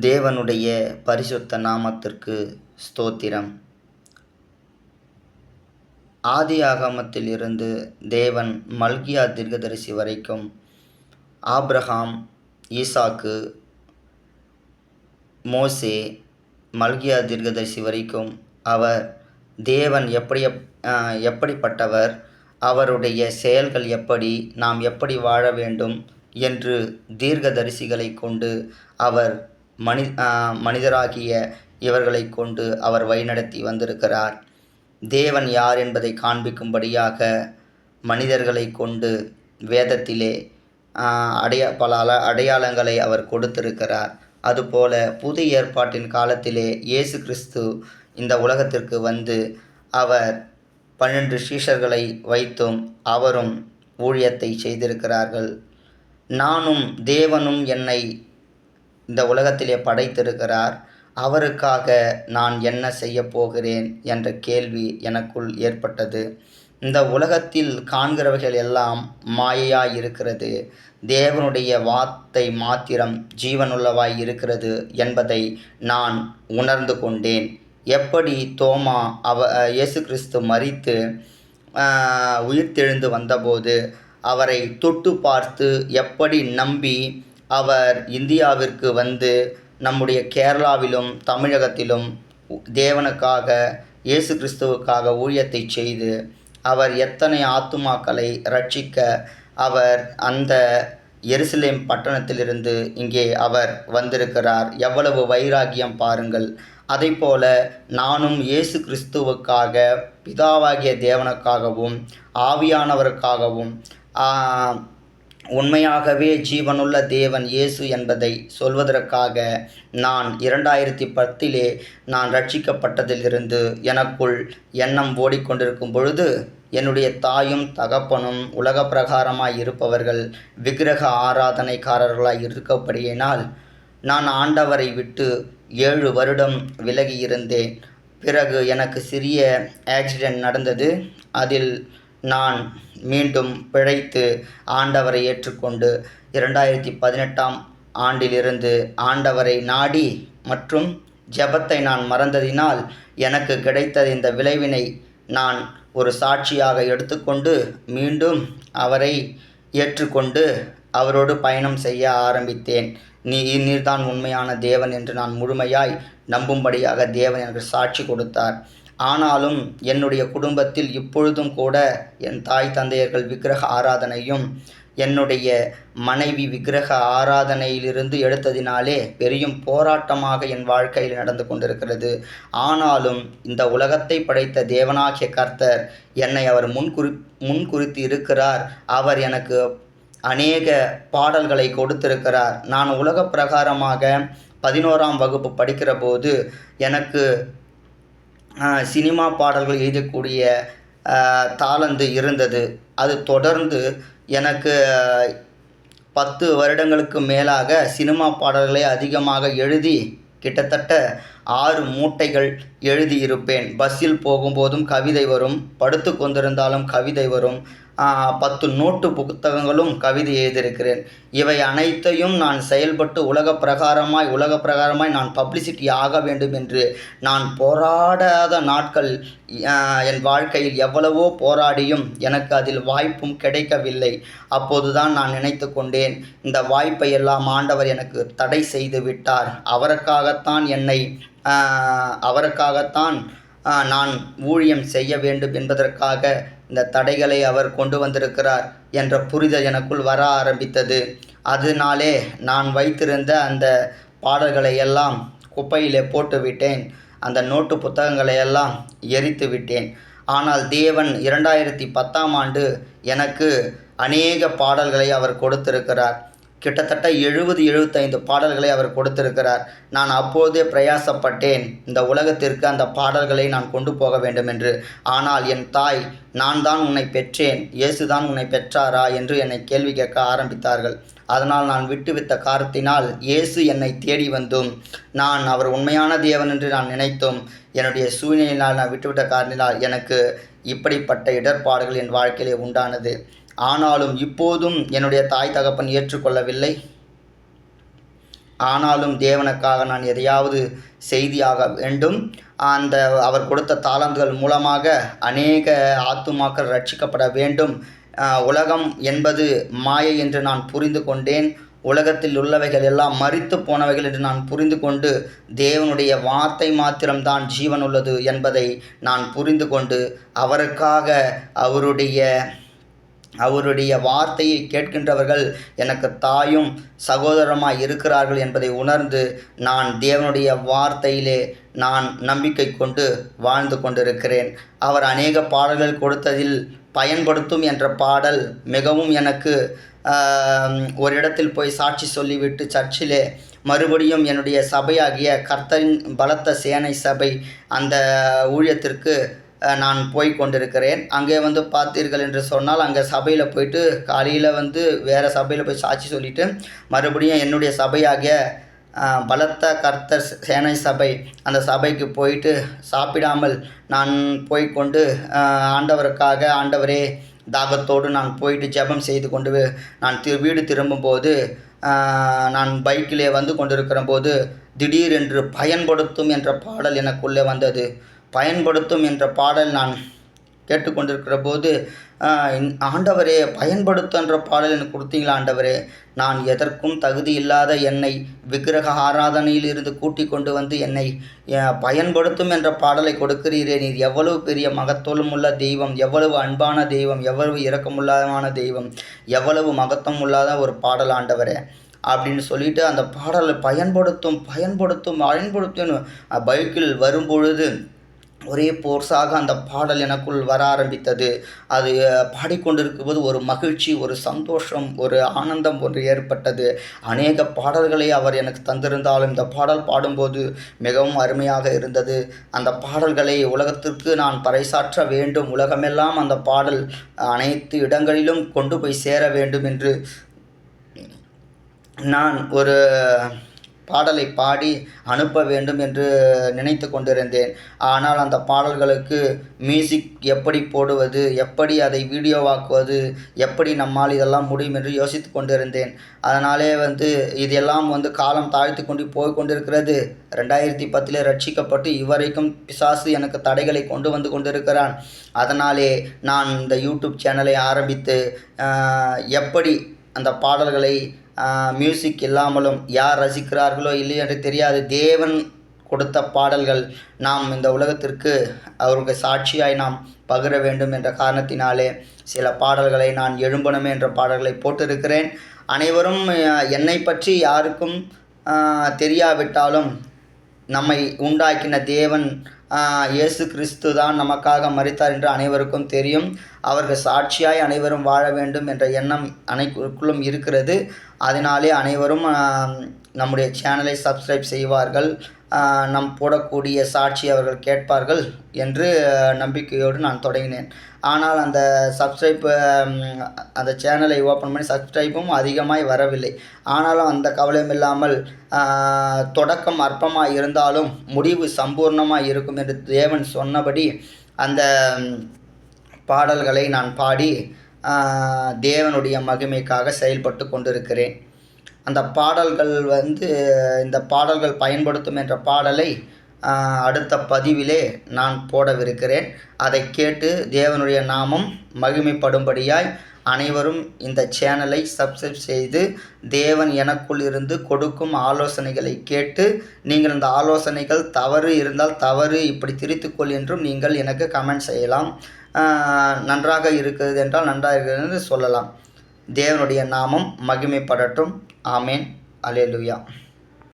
தேவனுடைய பரிசுத்த நாமத்திற்கு ஸ்தோத்திரம். ஆதியாகமத்தில் இருந்து தேவன் மல்கியா தீர்க்கதரிசி வரைக்கும் ஆப்ரஹாம் ஈசாக்கு மோசே மல்கியா தீர்க்கதரிசி வரைக்கும் அவர் தேவன் எப்படி எப்படிப்பட்டவர் அவருடைய செயல்கள் எப்படி நாம் எப்படி வாழ வேண்டும் என்று தீர்க்கதரிசிகளை கொண்டு அவர் மனி மனிதராகிய இவர்களை கொண்டு அவர் வழிநடத்தி வந்திருக்கிறார். தேவன் யார் என்பதை காண்பிக்கும்படியாக மனிதர்களை கொண்டு வேதத்திலே அடையா அடைய பல அல அடையாளங்களை அவர் கொடுத்திருக்கிறார். அதுபோல புது ஏற்பாட்டின் காலத்திலே இயேசு கிறிஸ்து இந்த உலகத்திற்கு வந்து அவர் பன்னெண்டு சீஷர்களை வைத்தும் அவரும் ஊழியத்தை செய்திருக்கிறார்கள். நானும் தேவனும் என்னை இந்த உலகத்திலே படைத்திருக்கிறார். அவருக்காக நான் என்ன செய்ய போகிறேன் என்ற கேள்வி எனக்குள் ஏற்பட்டது. இந்த உலகத்தில் காண்கிறவைகள் எல்லாம் மாயையாய் இருக்கிறது. தேவனுடைய வார்த்தை மாத்திரம் ஜீவனுள்ளவாய் இருக்கிறது என்பதை நான் உணர்ந்து கொண்டேன். எப்படி தோமா அவ இயேசு கிறிஸ்து மரித்து உயிர்த்தெழுந்து வந்தபோது அவரை தொட்டு பார்த்து எப்படி நம்பி அவர் இந்தியாவிற்கு வந்து நம்முடைய கேரளாவிலும் தமிழகத்திலும் தேவனுக்காக இயேசு கிறிஸ்துவுக்காக ஊழியத்தை செய்து அவர் எத்தனை ஆத்துமாக்களை ரட்சிக்க அவர் அந்த எருசலேம் பட்டணத்திலிருந்து இங்கே அவர் வந்திருக்கிறார். எவ்வளவு வைராகியம் பாருங்கள். அதைப்போல நானும் இயேசு கிறிஸ்துவுக்காக பிதாவாகிய தேவனுக்காகவும் ஆவியானவருக்காகவும் உண்மையாகவே ஜீவனுள்ள தேவன் இயேசு என்பதை சொல்வதற்காக நான் இரண்டாயிரத்தி பத்திலே நான் ரட்சிக்கப்பட்டதிலிருந்து எனக்குள் எண்ணம் ஓடிக்கொண்டிருக்கும் பொழுது என்னுடைய தாயும் தகப்பனும் உலக பிரகாரமாய் இருப்பவர்கள் விக்கிரக ஆராதனைக்காரர்களாய் இருக்கப்படியினால் நான் ஆண்டவரை விட்டு ஏழு வருடம் விலகி இருந்தேன். பிறகு எனக்கு சிறிய ஆக்சிடெண்ட் நடந்தது. அதில் நான் மீண்டும் பிழைத்து ஆண்டவரை ஏற்றுக்கொண்டு இரண்டாயிரத்தி பதினெட்டாம் ஆண்டிலிருந்து ஆண்டவரை நாடி மற்றும் ஜெபத்தை நான் மறந்ததினால் எனக்கு கிடைத்த இந்த விளைவினை நான் ஒரு சாட்சியாக எடுத்துக்கொண்டு மீண்டும் அவரை ஏற்றுக்கொண்டு அவரோடு பயணம் செய்ய ஆரம்பித்தேன். நீ நீர்தான் உண்மையான தேவன் என்று நான் முழுமையாய் நம்பும்படியாக தேவன் எனக்கு சாட்சி கொடுத்தார். ஆனாலும் என்னுடைய குடும்பத்தில் இப்பொழுதும் கூட என் தாய் தந்தையர்கள் விக்கிரக ஆராதனையும் என்னுடைய மனைவி விக்கிரக ஆராதனையிலிருந்து எடுத்ததினாலே பெரியும் போராட்டமாக என் வாழ்க்கையில் நடந்து கொண்டிருக்கிறது. ஆனாலும் இந்த உலகத்தை படைத்த தேவனாகிய கர்த்தர் என்னை அவர் முன்குறி முன்குறித்து இருக்கிறார். அவர் எனக்கு அநேக பாடல்களை கொடுத்திருக்கிறார். நான் உலக பிரகாரமாக பதினோராம் வகுப்பு படிக்கிற போது எனக்கு சினிமா பாடல்கள் எழுதக்கூடிய தாளந்து இருந்தது. அது தொடர்ந்து எனக்கு பத்து வருடங்களுக்கு மேலாக சினிமா பாடல்களை அதிகமாக எழுதி கிட்டத்தட்ட ஆறு மூட்டைகள் எழுதியிருப்பேன். பஸ்ஸில் போகும்போதும் கவிதை வரும் படுத்து கொண்டிருந்தாலும் கவிதை வரும். பத்து நோட்டு புத்தகங்களும் கவிதை எழுதியிருக்கிறேன். இவை அனைத்தையும் நான் செயல்பட்டு உலக பிரகாரமாய் உலக பிரகாரமாய் நான் பப்ளிசிட்டி ஆக வேண்டும் என்று நான் போராடாத நாட்கள் என் வாழ்க்கையில் எவ்வளவோ போராடியும் எனக்கு அதில் வாய்ப்பும் கிடைக்கவில்லை. அப்போதுதான் நான் நினைத்து கொண்டேன் இந்த வாய்ப்பை எல்லாம் ஆண்டவர் எனக்கு தடை செய்து விட்டார். அவருக்காகத்தான் என்னை அவருக்காகத்தான் நான் ஊழியம் செய்ய வேண்டும் என்பதற்காக இந்த தடைகளை அவர் கொண்டு வந்திருக்கிறார் என்ற புரிதல் எனக்குள் வர ஆரம்பித்தது. அதனாலே நான் வைத்திருந்த அந்த பாடல்களை எல்லாம் குப்பையிலே போட்டு விட்டேன் அந்த நோட்டு புத்தகங்களை எல்லாம் எரித்து விட்டேன். ஆனால் தேவன் இரண்டாயிரத்தி பத்தாம் ஆண்டு எனக்கு அநேக பாடல்களை அவர் கொடுத்திருக்கிறார். கிட்டத்தட்ட எழுபது எழுபத்தைந்து பாடல்களை அவர் கொடுத்திருக்கிறார். நான் அப்போதே பிரயாசப்பட்டேன். இந்த உலகத்திற்கு அந்த பாடல்களை நான் கொண்டு போக வேண்டும் என்று. ஆனால் என் தாய் நான் தான் உன்னை பெற்றேன். இயேசுதான் உன்னை பெற்றாரா என்று என்னை கேள்வி கேட்க ஆரம்பித்தார்கள். அதனால் நான் விட்டுவிட்ட காரணத்தினால் இயேசு என்னை தேடி வந்தும் நான் அவர் உண்மையான தேவன் என்று நான் நினைத்தும் என்னுடைய சூழ்நிலையினால் நான் விட்டுவிட்ட காரணத்தினால் எனக்கு இப்படிப்பட்ட இடர்பாடுகள் என் வாழ்க்கையிலே உண்டானது. ஆனாலும் இப்போதும் என்னுடைய தாய் தகப்பன் ஏற்றுக்கொள்ளவில்லை. ஆனாலும் தேவனுக்காக நான் எதையாவது செய்தியாக வேண்டும். அந்த அவர் கொடுத்த தாளந்துகள் மூலமாக அநேக ஆத்துமாக்கள் ரட்சிக்கப்பட வேண்டும். உலகம் என்பது மாயை என்று நான் புரிந்து கொண்டேன். உலகத்தில் உள்ளவைகள் எல்லாம் மறித்து போனவைகள் என்று நான் புரிந்து கொண்டு தேவனுடைய வார்த்தை மாத்திரம்தான் ஜீவன் உள்ளது என்பதை நான் புரிந்து கொண்டு அவருக்காக அவருடைய அவருடைய வார்த்தையை கேட்கின்றவர்கள் எனக்கு தாயும் சகோதரமாக இருக்கிறார்கள் என்பதை உணர்ந்து நான் தேவனுடைய வார்த்தையிலே நான் நம்பிக்கை கொண்டு வாழ்ந்து கொண்டிருக்கிறேன். அவர் அநேக பாடல்கள் கொடுத்ததில் பயன்படுத்தும் என்ற பாடல் மிகவும் எனக்கு ஒரு இடத்தில் போய் சாட்சி சொல்லிவிட்டு சர்ச்சிலே மறுபடியும் என்னுடைய சபையாகிய கர்த்தரின் பலத்த சேனை சபை அந்த ஊழியத்திற்கு நான் போய் கொண்டிருக்கிறேன். அங்கே வந்து பார்த்தீர்கள் என்று சொன்னால் அங்கே சபையில் போயிட்டு காலையில் வந்து வேறு சபையில் போய் சாட்சி சொல்லிவிட்டு மறுபடியும் என்னுடைய சபையாகிய பலத்த கர்த்தர் சேனை சபை அந்த சபைக்கு போயிட்டு சாப்பிடாமல் நான் போய்கொண்டு ஆண்டவருக்காக ஆண்டவரே தாகத்தோடு நான் போயிட்டு ஜெபம் செய்து கொண்டு நான் திரு வீடு திரும்பும்போது நான் பைக்கிலே வந்து கொண்டிருக்கிற போது திடீரென்று பயன்படுத்தும் என்ற பாடல் எனக்குள்ளே வந்தது. பயன்படுத்தும் என்ற பாடல் நான் கேட்டுக்கொண்டிருக்கிற போது ஆண்டவரே பயன்படுத்தும் என்ற பாடல் எனக்கு கொடுத்தீங்களா ஆண்டவரே? நான் எதற்கும் தகுதி இல்லாத என்னை விக்கிரக ஆராதனையில் இருந்து கூட்டி கொண்டு வந்து என்னை பயன்படுத்தும் என்ற பாடலை கொடுக்கிறீரே. நீர் எவ்வளவு பெரிய மகத்துவம் உள்ள தெய்வம் எவ்வளவு அன்பான தெய்வம் எவ்வளவு இரக்கமுள்ளமான தெய்வம் எவ்வளவு மகத்துவம் இல்லாத ஒரு பாடல் ஆண்டவரே. அப்படின்னு சொல்லிட்டு அந்த பாடலை பயன்படுத்தும் பயன்படுத்தும் பயன்படுத்தும் பைக்கில் வரும்பொழுது ஒரே போர்ஸாக அந்த பாடல் எனக்குள் வர ஆரம்பித்தது. அது பாடிக்கொண்டிருக்கும்போது ஒரு மகிழ்ச்சி ஒரு சந்தோஷம் ஒரு ஆனந்தம் ஒன்று ஏற்பட்டது. அநேக பாடல்களை அவர் எனக்கு தந்திருந்தாலும் இந்த பாடல் பாடும்போது மிகவும் அருமையாக இருந்தது. அந்த பாடல்களை உலகத்திற்கு நான் பறைசாற்ற வேண்டும். உலகமெல்லாம் அந்த பாடல் அனைத்து இடங்களிலும் கொண்டு போய் சேர வேண்டும் என்று நான் ஒரு பாடலை பாடி அனுப்ப வேண்டும் என்று நினைத்து கொண்டிருந்தேன். ஆனால் அந்த பாடல்களுக்கு மியூசிக் எப்படி போடுவது எப்படி அதை வீடியோவாக்குவது எப்படி நம்மால் இதெல்லாம் முடியும் என்று யோசித்து கொண்டிருந்தேன். அதனாலே வந்து இதெல்லாம் வந்து காலம் தாழ்த்து கொண்டு போய் கொண்டிருக்கிறது. ரெண்டாயிரத்தி பத்திலே ரட்சிக்கப்பட்டு இவரைக்கும் பிசாசு எனக்கு தடைகளை கொண்டு வந்து கொண்டிருக்கிறான். அதனாலே நான் இந்த யூடியூப் சேனலை ஆரம்பித்து எப்படி அந்த பாடல்களை மியூசிக் இல்லாமலும் யார் ரசிக்கிறார்களோ இல்லை என்று தெரியாது. தேவன் கொடுத்த பாடல்கள் நாம் இந்த உலகத்திற்கு அவருக்கு சாட்சியாய் நாம் பகிர வேண்டும் என்ற காரணத்தினாலே சில பாடல்களை நான் எழும்பணுமே என்ற பாடல்களை போட்டிருக்கிறேன். அனைவரும் என்னை பற்றி யாருக்கும் தெரியாவிட்டாலும் நம்மை உண்டாக்கின தேவன் இயேசு கிறிஸ்து தான் நமக்காக மறித்தார் என்று அனைவருக்கும் தெரியும். அவர்கள் சாட்சியாய் அனைவரும் வாழ வேண்டும் என்ற எண்ணம் அனைவருக்குள்ளும் இருக்கிறது. அதனாலே அனைவரும் நம்முடைய சேனலை சப்ஸ்கிரைப் செய்வார்கள். நம் போடக்கூடிய சாட்சி அவர்கள் கேட்பார்கள் என்று நம்பிக்கையோடு நான் தொடங்கினேன். ஆனால் அந்த சப்ஸ்கிரைப் அந்த சேனலை ஓப்பன் பண்ணி சப்ஸ்கிரைப்பும் அதிகமாய் வரவில்லை. ஆனாலும் அந்த கவலையும் இல்லாமல் தொடக்கம் அற்பமாக இருந்தாலும் முடிவு சம்பூர்ணமாக இருக்கும் என்று தேவன் சொன்னபடி அந்த பாடல்களை நான் பாடி தேவனுடைய மகிமைக்காக செயல்பட்டு கொண்டிருக்கிறேன். அந்த பாடல்கள் வந்து இந்த பாடல்கள் பயன்படுத்தும் என்ற பாடலை அடுத்த பதிவிலே நான் போடவிருக்கிறேன். அதை கேட்டு தேவனுடைய நாமம் மகிமைப்படும்படியாய் அனைவரும் இந்த சேனலை சப்ஸ்கிரைப் செய்து தேவன் எனக்குள் இருந்து கொடுக்கும் ஆலோசனைகளை கேட்டு நீங்கள் இந்த ஆலோசனைகள் தவறு இருந்தால் தவறு இப்படி திரித்துக்கொள் என்றும் நீங்கள் எனக்கு கமெண்ட் செய்யலாம். நன்றாக இருக்கிறது என்றால் நன்றாக இருக்கிறது என்று சொல்லலாம். தேவனுடைய நாமம் மகிமைப்படட்டும். ஆமேன். அலேலுயா